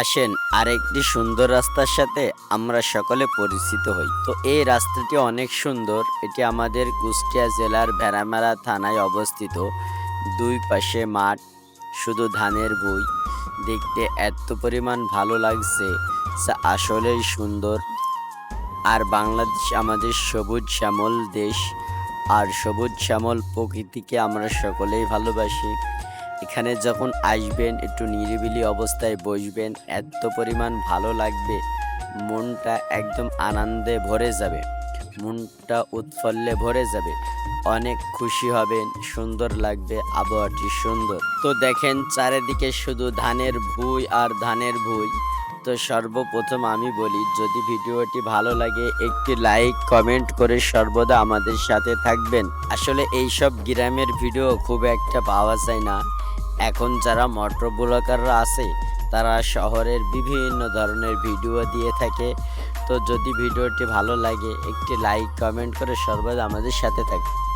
আসেন আরেকটি সুন্দর রাস্তার সাথে আমরা সকলে পরিচিত হই। তো এই রাস্তাটি অনেক সুন্দর। এটি আমাদের কুষ্টিয়া জেলার ভেড়ামেলা থানায় অবস্থিত। দুই পাশে মাঠ, শুধু ধানের বই। দেখতে এত পরিমাণ ভালো লাগছে আসলেই সুন্দর। আর বাংলাদেশ আমাদের সবুজ শ্যামল দেশ। আর সবুজ শ্যামল প্রকৃতিকে আমরা সকলেই ভালোবাসি। এখানে যখন আসবেন, একটু নিরিবিলি অবস্থায় বসবেন, এত পরিমাণ ভালো লাগবে, মনটা একদম আনন্দে ভরে যাবে, মনটা উৎফল্লে ভরে যাবে। অনেক খুশি হবেন, সুন্দর লাগবে, আবহাওয়াটি সুন্দর। তো দেখেন, চারিদিকে শুধু ধানের ভুই আর ধানের ভুই। তো সর্বপ্রথম আমি বলি, যদি ভিডিওটি ভালো লাগে, একটি লাইক, কমেন্ট করে সর্বদা আমাদের সাথে থাকবেন। আসলে এই সব গ্রামের ভিডিও খুব একটা পাওয়া যায় না। এখন যারা মটর ব্লগাররা আছে, তারা শহরের বিভিন্ন ধরনের ভিডিও দিয়ে থাকে। তো যদি ভিডিওটি ভালো লাগে, একটি লাইক, কমেন্ট করে সর্বদা আমাদের সাথে থাকবে।